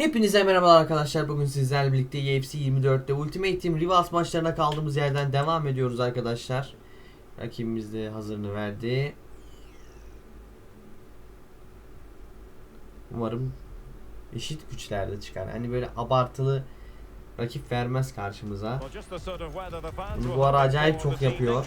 Hepinize merhabalar arkadaşlar. Bugün sizlerle birlikte UFC 24'te Ultimate Team Rivals maçlarına kaldığımız yerden devam ediyoruz arkadaşlar. Rakibimiz de hazırını verdi. Umarım eşit güçlerde çıkar. Hani böyle abartılı rakip vermez karşımıza. Bunu bu ara acayip çok yapıyor.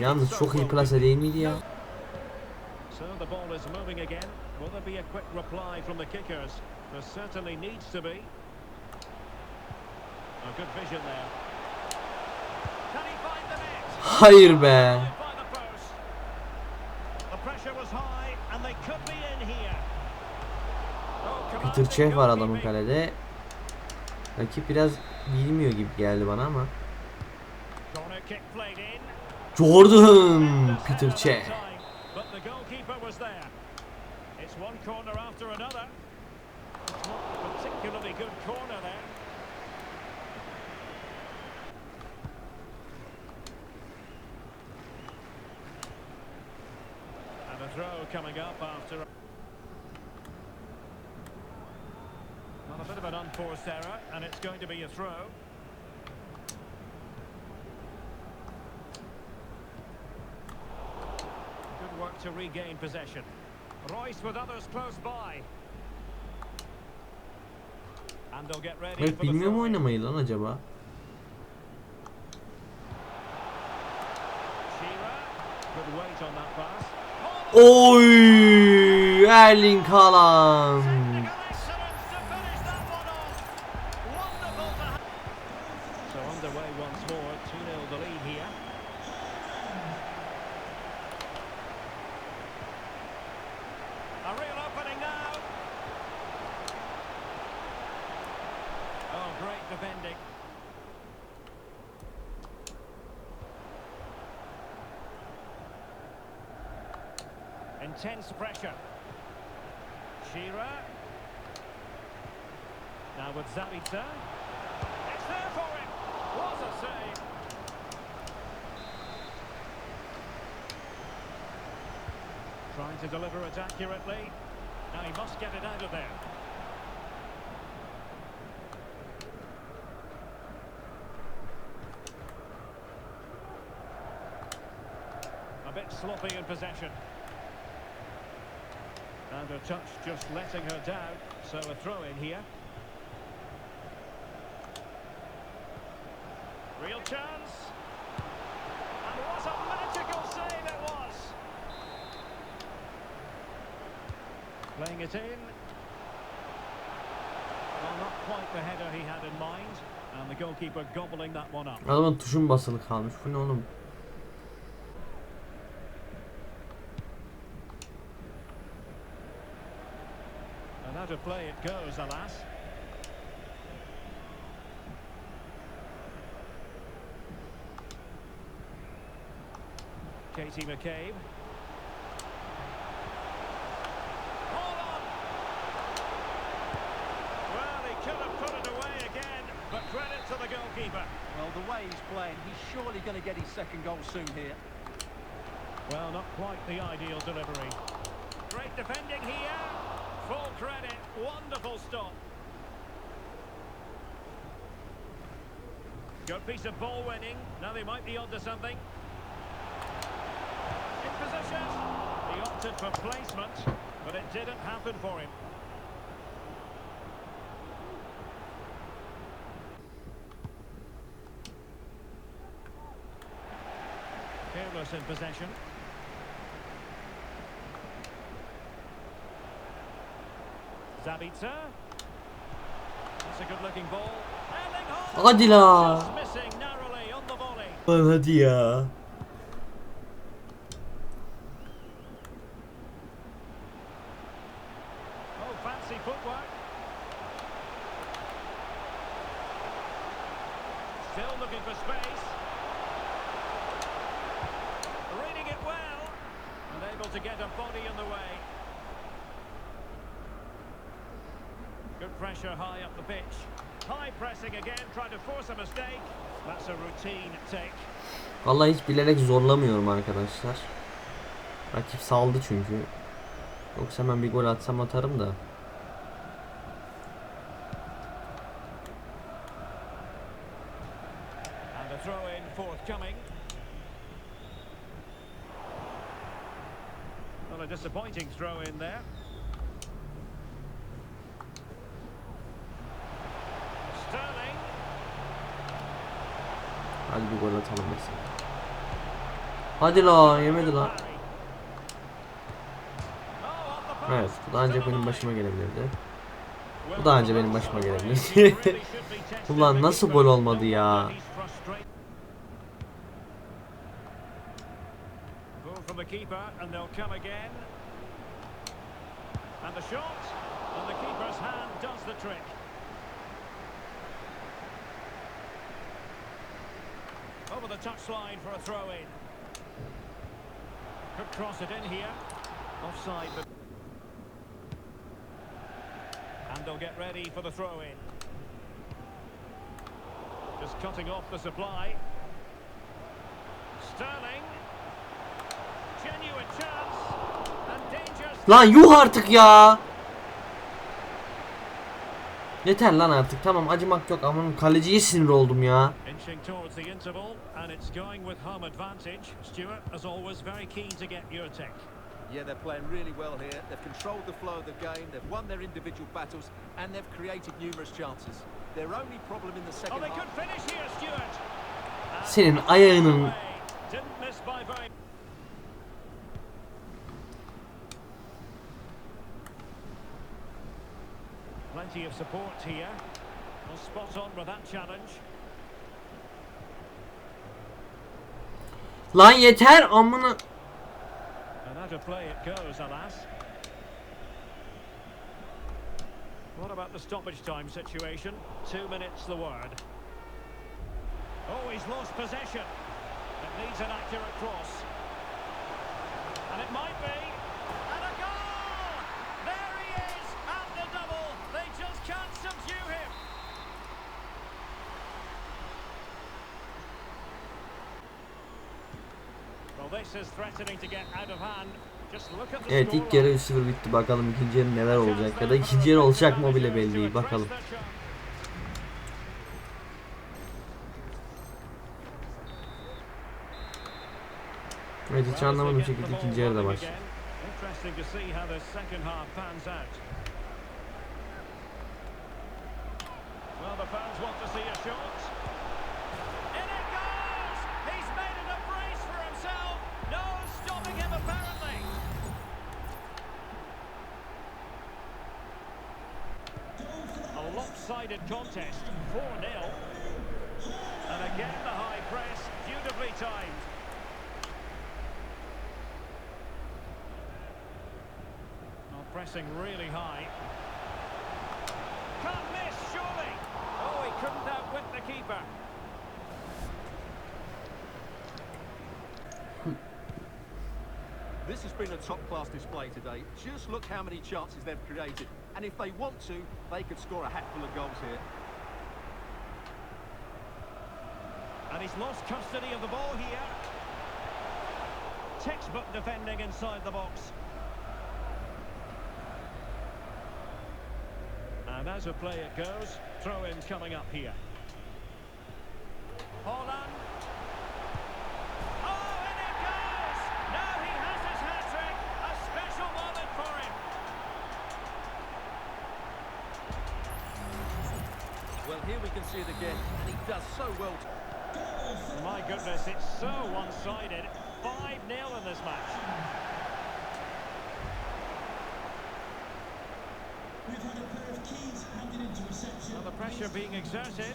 Yalnız çok iyi plase değil miydi ya? So the ball is moving again. Will there be a quick reply from the kickers? There certainly needs to be. A good vision there. Can he find the net? Hayır be. The pressure was high and they could be in here. Oh, Peter Cech var adamın kalede. Rakip biraz bilmiyor gibi geldi bana ama. Corner kick played in. Jordan Peter Cech. But the goalkeeper was there. It's one corner after another. It's not a particularly good corner there. And a throw coming up after. Well, a bit of an unforced error, and it's going to be a throw. To regain possession. Royce with others close by. And they'll get ready Evet bilmiyor mu oynamayı lan acaba? Oy! Erling Haaland. So underway once more. 2-0 the lead here. Intense pressure. Shearer. Now with Zabitzer. It's there for him. What a save. Trying to deliver it accurately. Now he must get it out of there. A bit sloppy in possession. And a touch just letting her down. So a throw in here. Real chance. And what a magical save it was. Playing it in. Well, not quite the header he had in mind. And the goalkeeper gobbling that one up. Adamın tuşun basılı kalmış. Bu ne oğlum? Of play it goes, alas. Katie McCabe. Hold on! Well, he could have put it away again, but credit to the goalkeeper. well, the way he's playing, he's surely going to get his second goal soon here. Well, not quite the ideal delivery. Great defending here. Full credit. Wonderful stop. Good piece of ball winning. Now they might be onto something. In position. He opted for placement, but it didn't happen for him. Careless in possession. Zabitza. That's. Hadi la. Lan hadi ya. Oh, to get a body in the way. Good pressure high up the pitch. High pressing again, trying to force a mistake. That's a routine take. Vallahi hiç bilerek zorlamıyorum arkadaşlar. Rakip saldı çünkü. Yoksa hemen bir gol atsam atarım da. Well, a disappointing throw in there. Sterling. Hadi bir gol atalım mesela. Hadi la yemedi la. Evet bu da ancak benim başıma gelebilirdi. Bu da anca benim başıma gelebilirdi. Ulan nasıl gol olmadı ya? And the keeper's hand does the trick. The touchline for a throw in. Could cross it in here. Offside. But and they'll get ready for the throw in. Just cutting off the supply. Sterling. Genuine chance. And dangerous. Lan yuh artık ya. Yeter lan artık tamam acımak yok aman kaleciye sinir oldum ya. Inching towards the interval, and it's going with home advantage. Stuart, as always, very keen to get your take. Yeah, they're playing really well here. They've controlled the flow of the game. They've won their individual battles, and they've created numerous chances. Their only problem in the second Oh, they half. could finish here, Stuart. And Senin that's ayağının- Didn't miss by very. Plenty of support here. Well, spot on with that challenge. Lan yeter amına. What about the stoppage time situation? Two minutes the word. Oh, he's lost possession. It needs an accurate cross. And it might be. Evet ilk yarı 3-0 bitti bakalım ikinci yarı neler olacak ya da ikinci yarı olacak mı bile belli değil bakalım. Evet hiç anlamadım şekilde ikinci yarı da out. Well, the fans want to see a shot. A lopsided contest, 4-0. And again the high press, beautifully timed. Well, pressing really high. Can't miss, surely. Oh, he couldn't outwit the keeper. This has been a top-class display today. Just look how many chances they've created. And if they want to, they could score a hatful of goals here. And he's lost custody of the ball here. Textbook defending inside the box. And as a play it goes, throw-in coming up here. So well. To My goodness, it's so one-sided. 5-0 in this match. Now the pressure being exerted.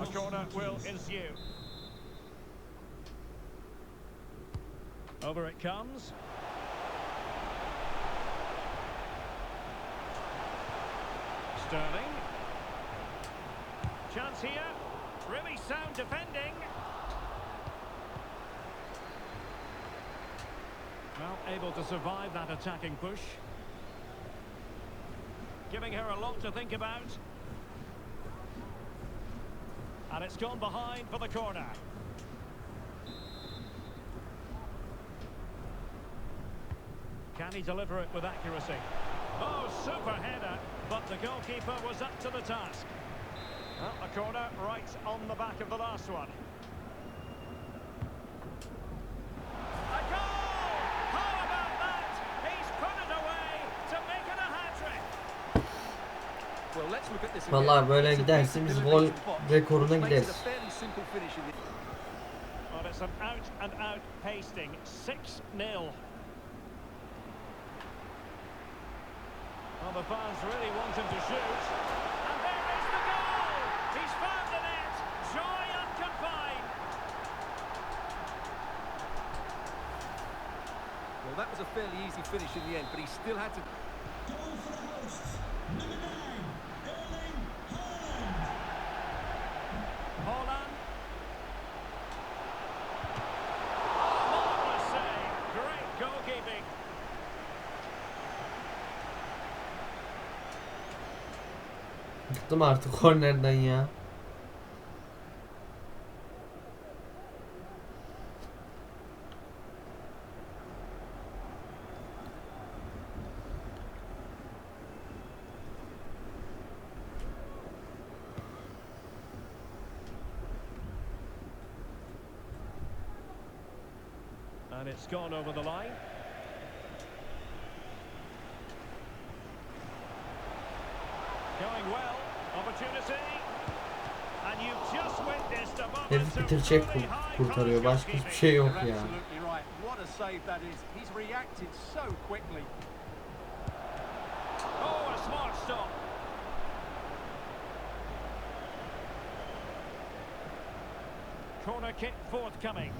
A corner will ensue. Over it comes. Sterling. Chance here. Really sound defending. Well, able to survive that attacking push. Giving her a lot to think about. And it's gone behind for the corner. Can he deliver it with accuracy? Oh, super header, but the goalkeeper was up to the task. Well, a corner right on the back of the last one. A goal! How about that? He's put it away to make it a hat-trick. Well, let's look at this Vallahi böyle giderse biz gol rekoruna gideriz. Well, it's an out-and-out pasting. 6-0. Well, the fans really want him to shoot. That was a fairly easy finish in the end, but he still had to... Holland. Oh, marvellous save. Great goalkeeping. Bıktım artık kornerden ya. And it's gone over the line. Going well. Opportunity. And you've just witnessed a moment Herif of bitirecek truly kur- high kurtarıyor. class Başka hiçbir goalkeeping. şey yok You're ya. absolutely right. What a save that is. He's reacted so quickly. Oh, a smart stop. Corner kick forthcoming.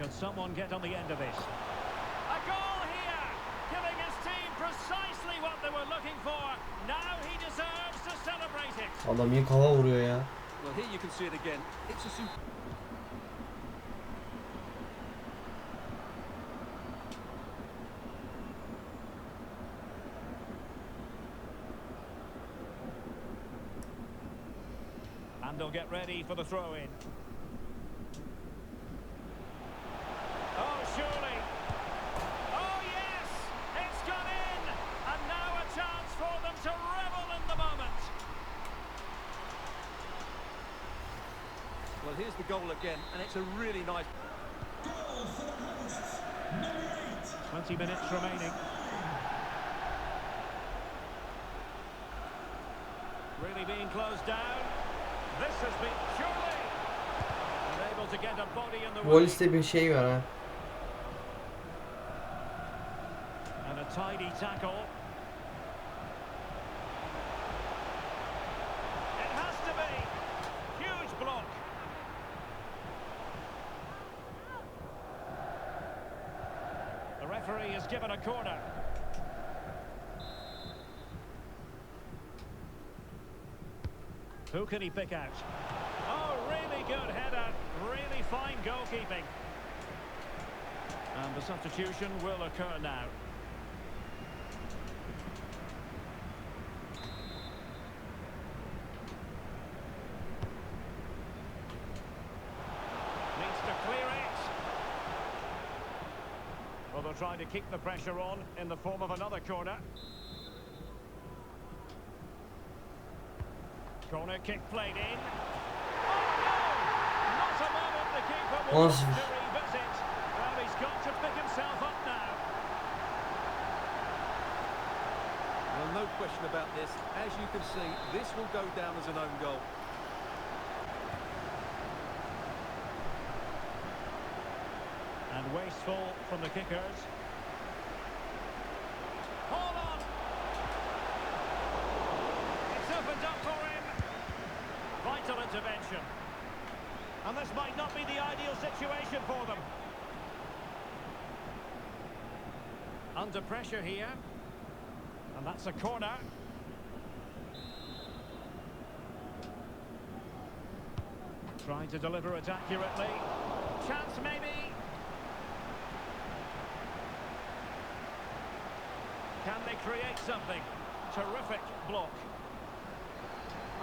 Can someone get on the end of this? Adam iyi kafa vuruyor ya. And they'll get ready for the throw in. To revel in the moment. Well, here's the goal again, and it's a really nice... goal 20 minutes remaining. Really being closed down. This has been surely. Unable to get a body in the way. Wallis'te bir şey var ha. And a tidy tackle. It has to be. Huge block. The referee has given a corner. Who can he pick out? Oh, really good header. Really fine goalkeeping. And the substitution will occur now. Needs to clear it. Well, they're trying to keep the pressure on in the form of another corner. Corner kick played in. Oh, no! Not a moment the keeper will Olsun. want to revisit. Well, he's got to pick himself up now. Well, no question about this. As you can see, this will go down as an own goal. From the kickers. Hold on! It's opened up for him. Vital intervention. And this might not be the ideal situation for them. Under pressure here. And that's a corner. Trying to deliver it accurately. Chance maybe. Can they create something? Terrific block.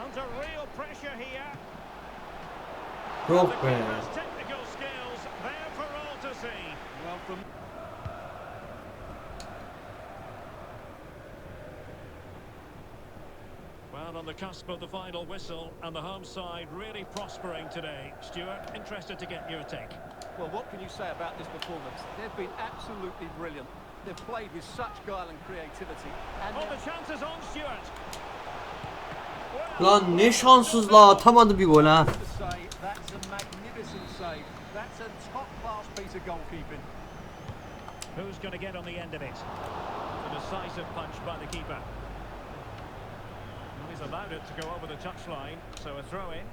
Under real pressure here. Yok The be. keeper's technical skills there for all to see. Well, Well, on the cusp of the final whistle, and the home side really prospering today. Stuart, interested to get your take. Well, what can you say about this performance? They've been absolutely brilliant. They've played with such guile and creativity. And Oh, the chance is on Stuart. Lan ne şanssızlığa atamadı bir gol ha. that's a magnificent save. That's a top-class piece of goalkeeping. Who's going to get on the end of it? A decisive punch by the keeper. And he's allowed it to go over the touchline, so a throw in.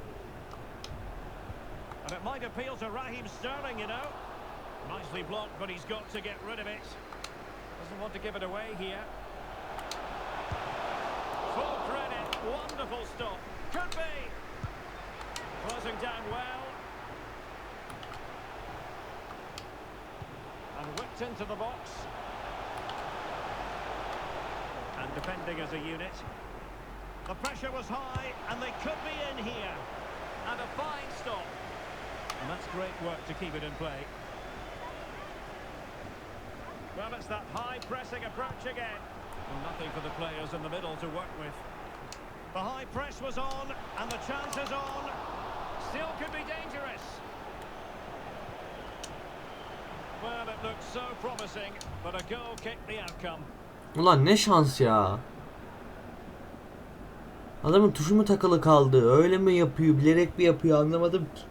And it might appeal to Raheem Sterling, you know. Nicely blocked, but he's got to get rid of it. Doesn't want to give it away here. Full credit, wonderful stop. Could be. Closing down well. And whipped into the box. And defending as a unit. The pressure was high, and they could be in here. And a fine stop. And that's great work to keep it in play. Well, it's that high pressing approach again. And nothing for the players in the middle to work with. The high press was on, and the chance is on. Still could be dangerous. Well, it looked so promising, but a goal kicked the outcome. Ulan ne şans ya. Adamın tuşu mu takılı kaldı? Öyle mi yapıyor? Bilerek mi yapıyor? Anlamadım ki.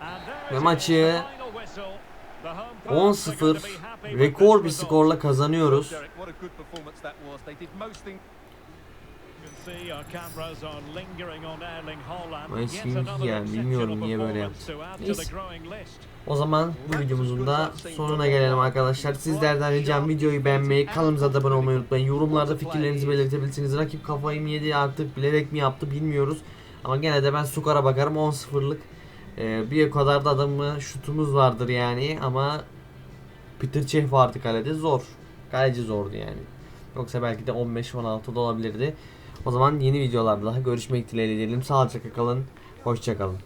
And there Ve it is, maçı the final whistle. The home fans are going 10-0 to be happy with rekor this bir result. skorla kazanıyoruz. Derek, what a good performance that was. They did most things. You can see our cameras are lingering on Erling Haaland. Ben Yet şimdi another yani bilmiyorum niye böyle to Neyse. O zaman bu videomuzun da sonuna gelelim arkadaşlar. Sizlerden ricam videoyu beğenmeyi, kanalımıza da abone olmayı unutmayın. Yorumlarda fikirlerinizi belirtebilirsiniz. Rakip kafayı mı yedi artık bilerek mi yaptı bilmiyoruz. Ama gene de ben skora bakarım 10-0'lık. Ee, bir o kadar da adamı şutumuz vardır yani ama Peter Cech vardı kalede zor. Kaleci zordu yani. Yoksa belki de 15-16 da olabilirdi. O zaman yeni videolarda daha görüşmek dileğiyle diyelim. Sağlıcakla kalın. Hoşçakalın.